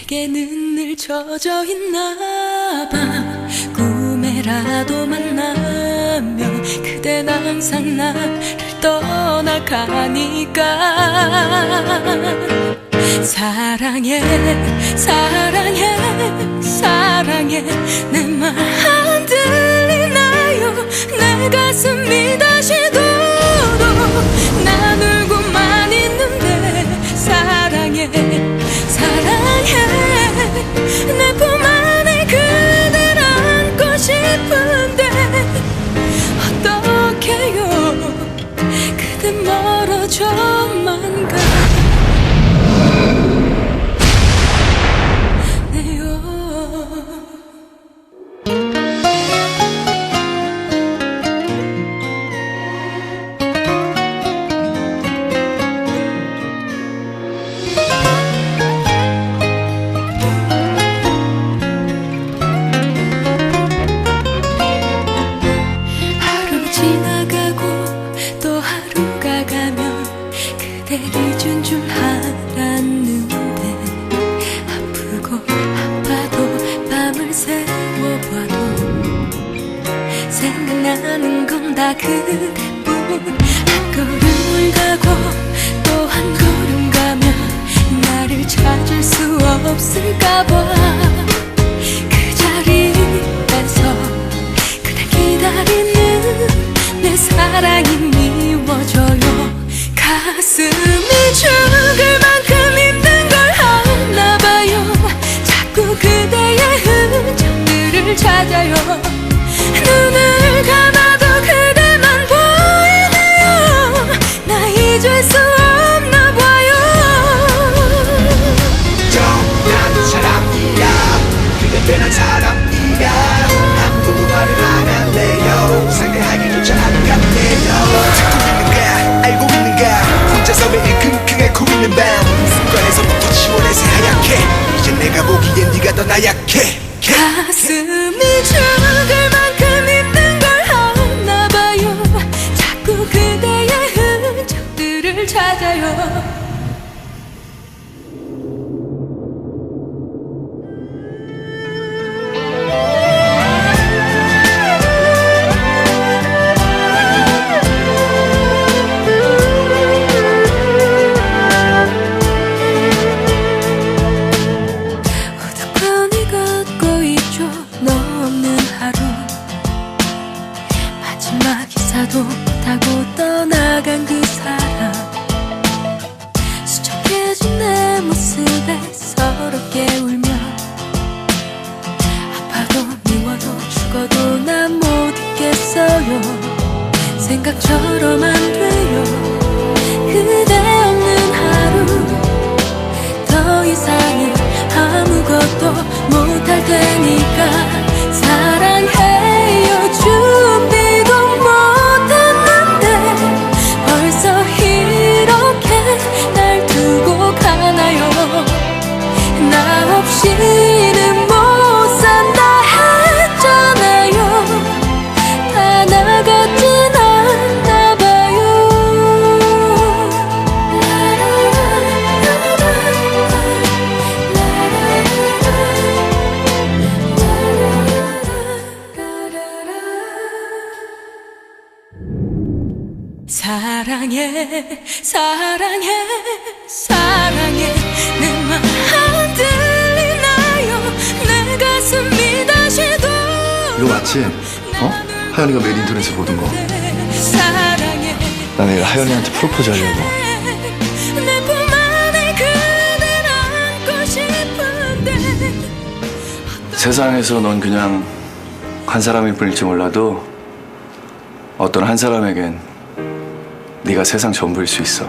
내게는 늘 젖어 있나 봐. 꿈에라도 만나면 그댄 항상 나를 떠나가니까. 사랑해 사랑해 사랑해. 내 말 안 들리나요? 내 가슴이 다시 도 잊은 줄 알았는데 아프고 아파도 밤을 새워봐도 생각나는 건 다 그대뿐. 한 걸음을 가고 또 한 걸음 가면 나를 찾을 수 없을까 봐 찾아요. 눈을 감아도 그대만 보이네요. 나 잊을 수 없나 봐요. 정난 사람이야. 그대 변한 사람이야. 아무 말을 안 할래요. 상대하기조차 안 같네요. 듣고 있는가? 알고 있는가? 혼자서 매일 킁킁 앓고 있는 밤. 습관에서부터 치원해서 하얗게. 이제 내가 보기엔 네가 더 나약해 생각처럼 안 돼요 사랑해 사랑해 사랑해 내 말 안 들리나요 내 가슴이 다시 도 이거 맞지? 어? 하연이가 매일 인터넷에 보던 거. 나 내일 하연이한테 프로포즈 하려고. 세상에서 넌 그냥 한 사람일 뿐일지 몰라도 어떤 한 사람에겐 네가 세상 전부일 수 있어.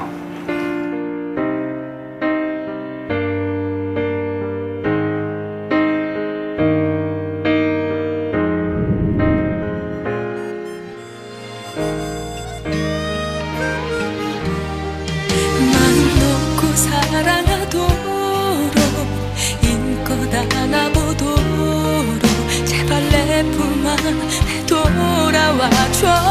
안아보도록 제발 내 품 안에 돌아와줘